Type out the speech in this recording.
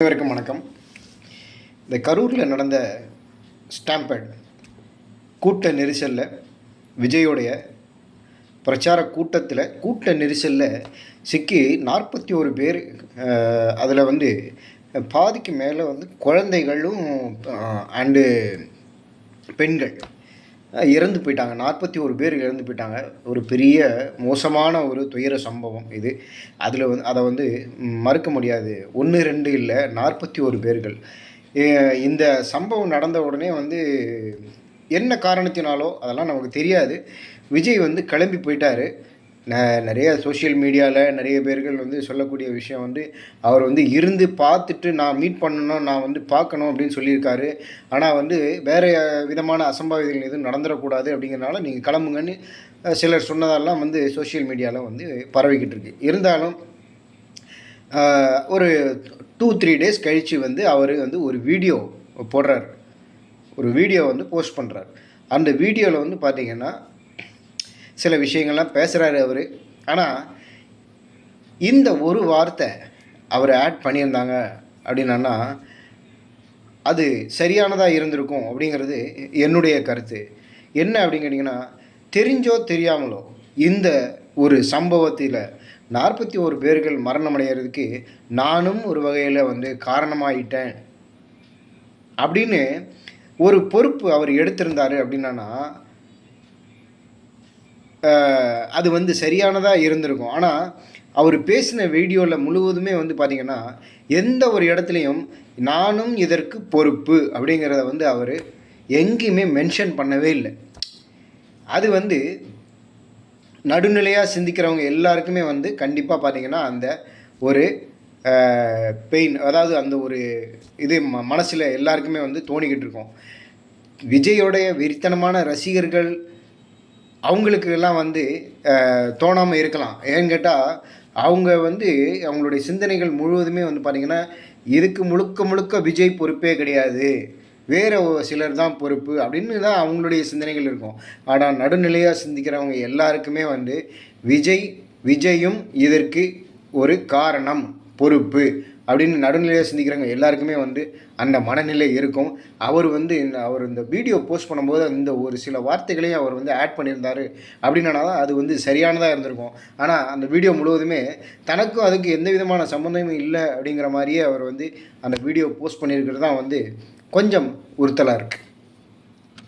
அனைவருக்கும் வணக்கம். இந்த கரூரில் நடந்த ஸ்டாம்பேட் கூட்ட நெரிசலில் விஜயோடைய பிரச்சார கூட்டத்தில் கூட்ட நெரிசலில் சிக்கி நாற்பத்தி ஒரு பேர் அதில் வந்து பாதிக்கு மேலே வந்து குழந்தைகளும் அண்டு பெண்கள். இறந்து போயிட்டாங்க. நாற்பத்தி ஒரு பேர் இறந்து போயிட்டாங்க. ஒரு பெரிய மோசமான ஒரு துயர சம்பவம் இது. அதில் வந்து அதை வந்து மறுக்க முடியாது. ஒன்று ரெண்டு இல்லை நாற்பத்தி ஒரு பேர்கள். இந்த சம்பவம் நடந்த உடனே வந்து என்ன காரணத்தினாலோ அதெல்லாம் நமக்கு தெரியாது. விஜய் வந்து கிளம்பி போயிட்டாரு. நிறைய சோஷியல் மீடியாவில் நிறைய பேர்கள் வந்து சொல்லக்கூடிய விஷயம் வந்து அவர் வந்து இருந்து பார்த்துட்டு நான் மீட் பண்ணணும் நான் வந்து பார்க்கணும் அப்படின்னு சொல்லியிருக்காரு. ஆனால் வந்து வேறு விதமான அசம்பாவிதங்கள் எதுவும் நடந்துடக்கூடாது அப்படிங்கிறனால நீங்கள் கிளம்புங்கன்னு சிலர் சொன்னதெல்லாம் வந்து சோஷியல் மீடியாவில் வந்து பரவிக்கிட்டு இருக்கு. இருந்தாலும் ஒரு டூ த்ரீ டேஸ் கழித்து வந்து அவர் வந்து ஒரு வீடியோ போடுறார். ஒரு வீடியோ வந்து போஸ்ட் பண்ணுறார் அந்த வீடியோவில் வந்து பார்த்திங்கன்னா சில விஷயங்கள்லாம் பேசுகிறாரு அவர். ஆனால் இந்த ஒரு வார்த்தை அவர் ஆட் பண்ணியிருந்தாங்க அப்படின்னா அது சரியானதாக இருந்திருக்கும் அப்படிங்கிறது என்னுடைய கருத்து. என்ன அப்படின்னு கேட்டிங்கன்னா தெரிஞ்சோ தெரியாமலோ இந்த ஒரு சம்பவத்தில் நாற்பத்தி ஒரு பேர்கள் மரணமடைகிறதுக்கு நானும் ஒரு வகையில் வந்து காரணமாயிட்டேன். அப்படின்னு ஒரு பொறுப்பு அவர் எடுத்திருந்தாரு அப்படின்னா அது வந்து சரியானதாக இருந்திருக்கும். ஆனால் அவர் பேசின வீடியோவில் முழுவதுமே வந்து பார்த்திங்கன்னா எந்த ஒரு இடத்துலையும் நானும் இதற்கு பொறுப்பு அப்படிங்கிறத வந்து அவர் எங்கேயுமே மென்ஷன் பண்ணவே இல்லை. அது வந்து நடுநிலையாக சிந்திக்கிறவங்க எல்லாருக்குமே வந்து கண்டிப்பாக பார்த்தீங்கன்னா அந்த ஒரு பெயின் அதாவது அந்த ஒரு இது ம மனசில் எல்லாருக்குமே வந்து தோணிக்கிட்டு இருக்கும். விஜயோடைய வெறித்தனமான ரசிகர்கள் அவங்களுக்கு எல்லாம் வந்து தோணாமல் இருக்கலாம். ஏன்னு கேட்டால் அவங்க வந்து அவங்களுடைய சிந்தனைகள் முழுவதுமே வந்து பார்த்திங்கன்னா இதுக்கு முழுக்க முழுக்க விஜய் பொறுப்பே கிடையாது. வேறு ஒரு சிலர் தான் பொறுப்பு அப்படின்னு தான் அவங்களுடைய சிந்தனைகள் இருக்கும். ஆனால் நடுநிலையாக சிந்திக்கிறவங்க எல்லாருக்குமே வந்து விஜய் விஜயும் இதற்கு ஒரு காரணம் பொறுப்பு. அப்படின்னு நடுநிலையாக சிந்திக்கிறவங்க எல்லாருக்குமே வந்து அந்த மனநிலை இருக்கும். அவர் வந்து இந்த அவர் இந்த வீடியோ போஸ்ட் பண்ணும்போது இந்த ஒரு சில வார்த்தைகளையும் அவர் வந்து ஆட் பண்ணியிருந்தாரு. அப்படின்னா அது வந்து சரியானதாக இருந்திருக்கும். ஆனால் அந்த வீடியோ முழுவதுமே தனக்கும் அதுக்கு எந்த விதமான சம்மந்தமும் இல்லை அப்படிங்கிற மாதிரியே அவர் வந்து அந்த வீடியோ போஸ்ட் பண்ணியிருக்கிறது தான் வந்து கொஞ்சம் உறுத்தலாக இருக்குது